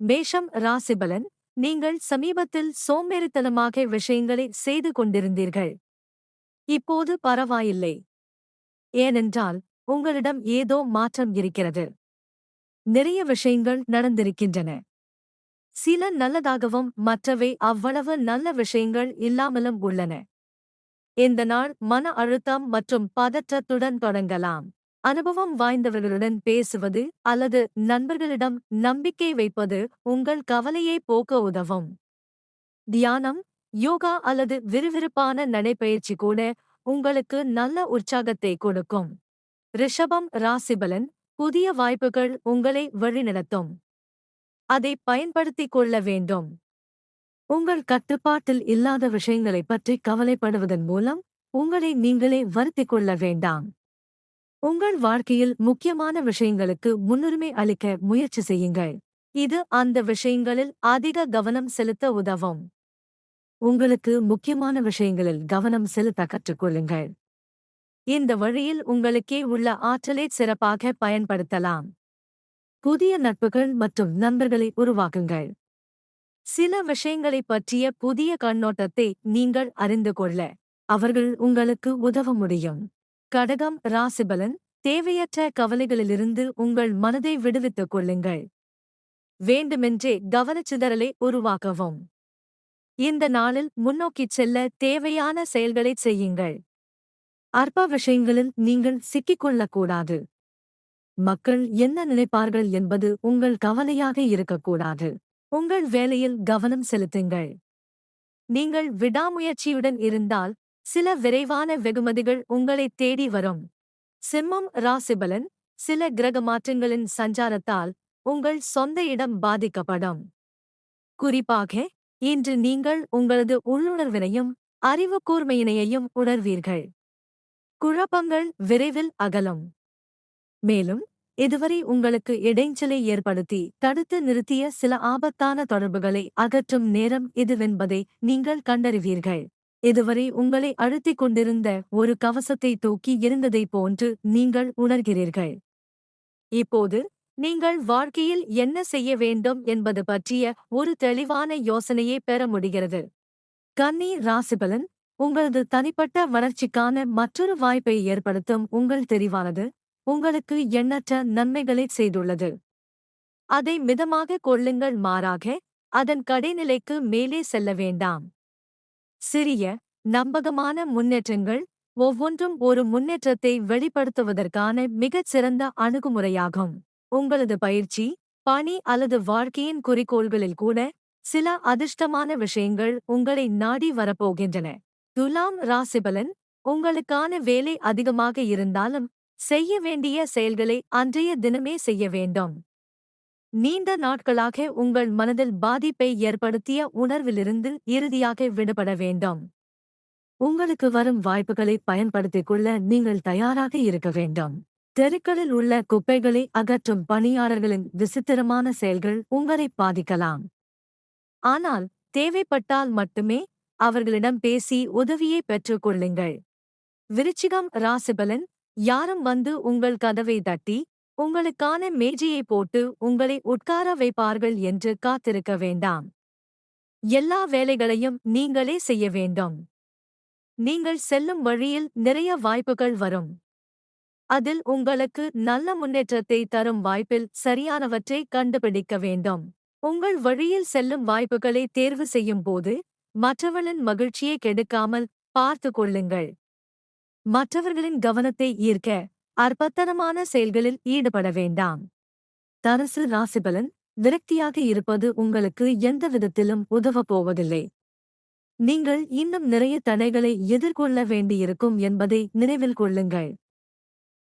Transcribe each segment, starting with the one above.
மேஷம் ராசிபலன் நீங்கள் சமீபத்தில் சோம்பேறித்தனமாக விஷயங்களை செய்து கொண்டிருந்தீர்கள். இப்போது பரவாயில்லை. ஏனென்றால் உங்களிடம் ஏதோ மாற்றம் இருக்கிறது. நிறைய விஷயங்கள் நடந்திருக்கின்றன. சில நல்லதாகவும் மற்றவை அவ்வளவு நல்ல விஷயங்கள் இல்லாமலும் உள்ளன. இந்த நாள் மன அழுத்தம் மற்றும் பதற்றத்துடன் தொடங்கலாம். அனுபவம் வாய்ந்தவர்களுடன் பேசுவது அல்லது நண்பர்களிடம் நம்பிக்கை வைப்பது உங்கள் கவலையை போக்க உதவும். தியானம் யோகா அல்லது விறுவிறுப்பான நடைபயிற்சி கூட உங்களுக்கு நல்ல உற்சாகத்தை கொடுக்கும். ரிஷபம் ராசிபலன் புதிய வாய்ப்புகள் உங்களை வழிநடத்தும். அதை பயன்படுத்திக் கொள்ள வேண்டும். உங்கள் கட்டுப்பாட்டில் இல்லாத விஷயங்களைப் பற்றி கவலைப்படுவதன் மூலம் உங்களை நீங்களே வருத்திக் கொள்ள வேண்டாம். உங்கள் வாழ்க்கையில் முக்கியமான விஷயங்களுக்கு முன்னுரிமை அளிக்க முயற்சி செய்யுங்கள். இது அந்த விஷயங்களில் அதிக கவனம் செலுத்த உதவும். உங்களுக்கு முக்கியமான விஷயங்களில் கவனம் செலுத்த கற்றுக்கொள்ளுங்கள். இந்த வழியில் உங்களுக்கே உள்ள ஆற்றலை சிறப்பாக பயன்படுத்தலாம். புதிய நட்புகள் மற்றும் நண்பர்களை உருவாக்குங்கள். சில விஷயங்களைப் பற்றிய புதிய கண்ணோட்டத்தை நீங்கள் அறிந்து கொள்ள அவர்கள் உங்களுக்கு உதவ முடியும். கடகம் ராசிபலன் தேவையற்ற கவலைகளிலிருந்து உங்கள் மனதை விடுவித்துக் கொள்ளுங்கள். வேண்டுமென்றே கவனச்சிதறலை உருவாக்கவும். இந்த நாளில் முன்னோக்கிச் செல்ல தேவையான செயல்களைச் செய்யுங்கள். அற்ப விஷயங்களில் நீங்கள் சிக்கிக்கொள்ளக்கூடாது. மக்கள் என்ன நினைப்பார்கள் என்பது உங்கள் கவலையாக இருக்கக்கூடாது. உங்கள் வேலையில் கவனம் செலுத்துங்கள். நீங்கள் விடாமுயற்சியுடன் இருந்தால் சில விரைவான வெகுமதிகள் உங்களைத் தேடி வரும். சிம்மம் ராசிபலன் சில கிரக மாற்றங்களின் சஞ்சாரத்தால் உங்கள் சொந்த இடம் பாதிக்கப்படும். குறிப்பாக இன்று நீங்கள் உங்களது உள்ளுணர்வினையும் அறிவு கூர்மையினையையும் உணர்வீர்கள். குழப்பங்கள் விரைவில் அகலும். மேலும் இதுவரை உங்களுக்கு இடைஞ்சலை ஏற்படுத்தி தடுத்து நிறுத்திய சில ஆபத்தான தொடர்புகளை அகற்றும் நேரம் இதுவென்பதை நீங்கள் கண்டறிவீர்கள். இதுவரை உங்களை அழுத்திக் கொண்டிருந்த ஒரு கவசத்தை தூக்கி இருந்ததைப் போன்று நீங்கள் உணர்கிறீர்கள். இப்போது நீங்கள் வாழ்க்கையில் என்ன செய்ய வேண்டும் என்பது பற்றிய ஒரு தெளிவான யோசனையை பெற முடிகிறது. கன்னி ராசிபலன் உங்களது தனிப்பட்ட வளர்ச்சிக்கான மற்றொரு வாய்ப்பை ஏற்படுத்தும் உங்கள் தெரிவானது உங்களுக்கு எண்ணற்ற நன்மைகளைச் செய்துள்ளது. அதை மிதமாக கொள்ளுங்கள் மாறாக அதன் கடைநிலைக்கு மேலே செல்ல வேண்டாம். சிறிய நம்பகமான முன்னேற்றங்கள் ஒவ்வொன்றும் ஒரு முன்னேற்றத்தை வெளிப்படுத்துவதற்கான மிகச் சிறந்த அணுகுமுறையாகும். உங்களது பயிற்சி பணி அல்லது வாழ்க்கையின் குறிக்கோள்களில் கூட சில அதிர்ஷ்டமான விஷயங்கள் உங்களை நாடி வரப்போகின்றன. துலாம் ராசிபலன் உங்களுக்கான வேலை அதிகமாக இருந்தாலும் செய்ய வேண்டிய செயல்களை அன்றைய தினமே செய்ய வேண்டும். நீண்ட நாட்களாக உங்கள் மனதில் பாதிப்பை ஏற்படுத்திய உணர்விலிருந்து இறுதியாக விடுபட வேண்டும். உங்களுக்கு வரும் வாய்ப்புகளை பயன்படுத்திக் கொள்ள நீங்கள் தயாராக இருக்க வேண்டும். தெருக்களில் உள்ள குப்பைகளை அகற்றும் பணியாளர்களின் விசித்திரமான செயல்கள் உங்களை பாதிக்கலாம். ஆனால் தேவைப்பட்டால் மட்டுமே அவர்களிடம் பேசி உதவியை பெற்றுக் கொள்ளுங்கள். விருச்சிகம் ராசிபலன் யாரும் வந்து உங்கள் கதவை தட்டி உங்களுக்கான மேஜையை போட்டு உங்களை உட்கார வைப்பார்கள் என்று காத்திருக்க வேண்டாம். எல்லா வேலைகளையும் நீங்களே செய்ய வேண்டும். நீங்கள் செல்லும் வழியில் நிறைய வாய்ப்புகள் வரும். அதில் உங்களுக்கு நல்ல முன்னேற்றத்தை தரும் வாய்ப்பில் சரியானவற்றை கண்டுபிடிக்க வேண்டும். உங்கள் வழியில் செல்லும் வாய்ப்புகளை தேர்வு செய்யும் போது மற்றவர்களின் மகிழ்ச்சியை கெடுக்காமல் பார்த்து கொள்ளுங்கள். மற்றவர்களின் கவனத்தை ஈர்க்க அற்பத்தனமான செயல்களில் ஈடுபட வேண்டாம். தரசு ராசிபலன் விரக்தியாக இருப்பது உங்களுக்கு எந்த விதத்திலும் உதவப் போவதில்லை. நீங்கள் இன்னும் நிறைய தடைகளை எதிர்கொள்ள வேண்டியிருக்கும் என்பதை நினைவில் கொள்ளுங்கள்.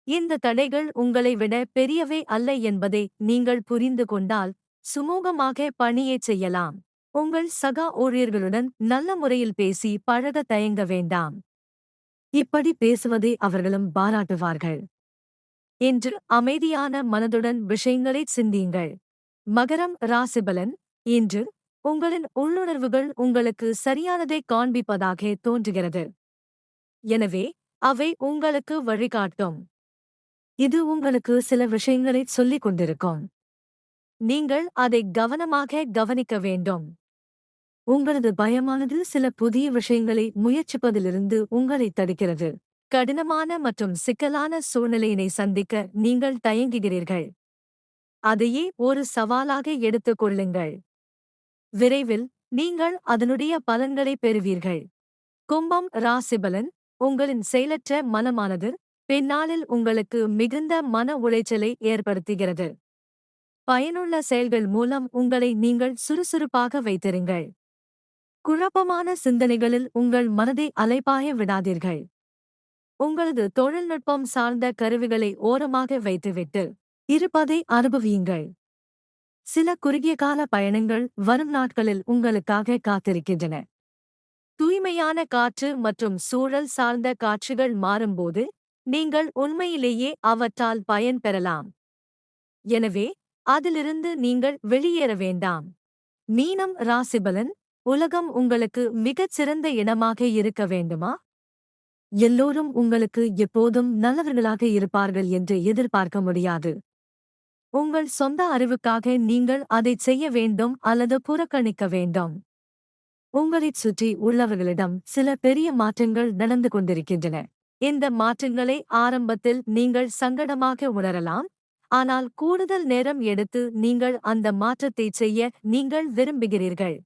இந்த தடைகள் உங்களை விட பெரியவை அல்ல என்பதை நீங்கள் புரிந்து கொண்டால் சுமூகமாக பணியைச் செய்யலாம். உங்கள் சகா ஊழியர்களுடன் நல்ல முறையில் பேசி பழக தயங்க வேண்டாம். இப்படி பேசுவதை அவர்களும் பாராட்டுவார்கள். இன்று அமைதியான மனதுடன் விஷயங்களைச் சிந்தியுங்கள். மகரம் ராசிபலன் இன்று உங்களின் உள்ளுணர்வுகள் உங்களுக்கு சரியானதை காண்பிப்பதாக தோன்றுகிறது. எனவே அவை உங்களுக்கு வழிகாட்டும். இது உங்களுக்கு சில விஷயங்களைச் சொல்லிக் கொண்டிருக்கும். நீங்கள் அதை கவனமாக கவனிக்க வேண்டும். உங்களது பயமானது சில புதிய விஷயங்களை முயற்சிப்பதிலிருந்து உங்களை தடுக்கிறது. கடினமான மற்றும் சிக்கலான சூழ்நிலையினை சந்திக்க நீங்கள் தயங்குகிறீர்கள். அதையே ஒரு சவாலாக எடுத்துக் கொள்ளுங்கள். விரைவில் நீங்கள் அதனுடைய பலன்களை பெறுவீர்கள். கும்பம் ராசிபலன் உங்களின் செயலற்ற மனமானது பின்னாளில் உங்களுக்கு மிகுந்த மன உளைச்சலை ஏற்படுத்துகிறது. பயனுள்ள செயல்கள் மூலம் உங்களை நீங்கள் சுறுசுறுப்பாக வைத்திருங்கள். குழப்பமான சிந்தனைகளில் உங்கள் மனதை அலைப்பாய விடாதீர்கள். உங்களது தொழில்நுட்பம் சார்ந்த கருவிகளை ஓரமாக வைத்துவிட்டு இருப்பதை அனுபவியுங்கள். சில குறுகிய கால பயணங்கள் வரும் நாட்களில் உங்களுக்காக காத்திருக்கின்றன. தூய்மையான காற்று மற்றும் சூழல் சார்ந்த காட்சிகள் மாறும்போது நீங்கள் உண்மையிலேயே அவற்றால் பயன் பெறலாம். எனவே அதிலிருந்து நீங்கள் வெளியேற வேண்டாம். மீனம் ராசிபலன் உலகம் உங்களுக்கு மிகச் சிறந்த இடமாக இருக்க வேண்டுமா? எல்லோரும் உங்களுக்கு எப்போதும் நல்லவர்களாக இருப்பார்கள் என்று எதிர்பார்க்க முடியாது. உங்கள் சொந்த அறிவுக்காக நீங்கள் அதைச் செய்ய வேண்டும் அல்லது புறக்கணிக்க வேண்டும். உங்களைச் சுற்றி உள்ளவர்களிடம் சில பெரிய மாற்றங்கள் நடந்து கொண்டிருக்கின்றன. இந்த மாற்றங்களை ஆரம்பத்தில் நீங்கள் சங்கடமாக உணரலாம். ஆனால் கூடுதல் நேரம் எடுத்து நீங்கள் அந்த மாற்றத்தைச் செய்ய நீங்கள் விரும்புகிறீர்கள்.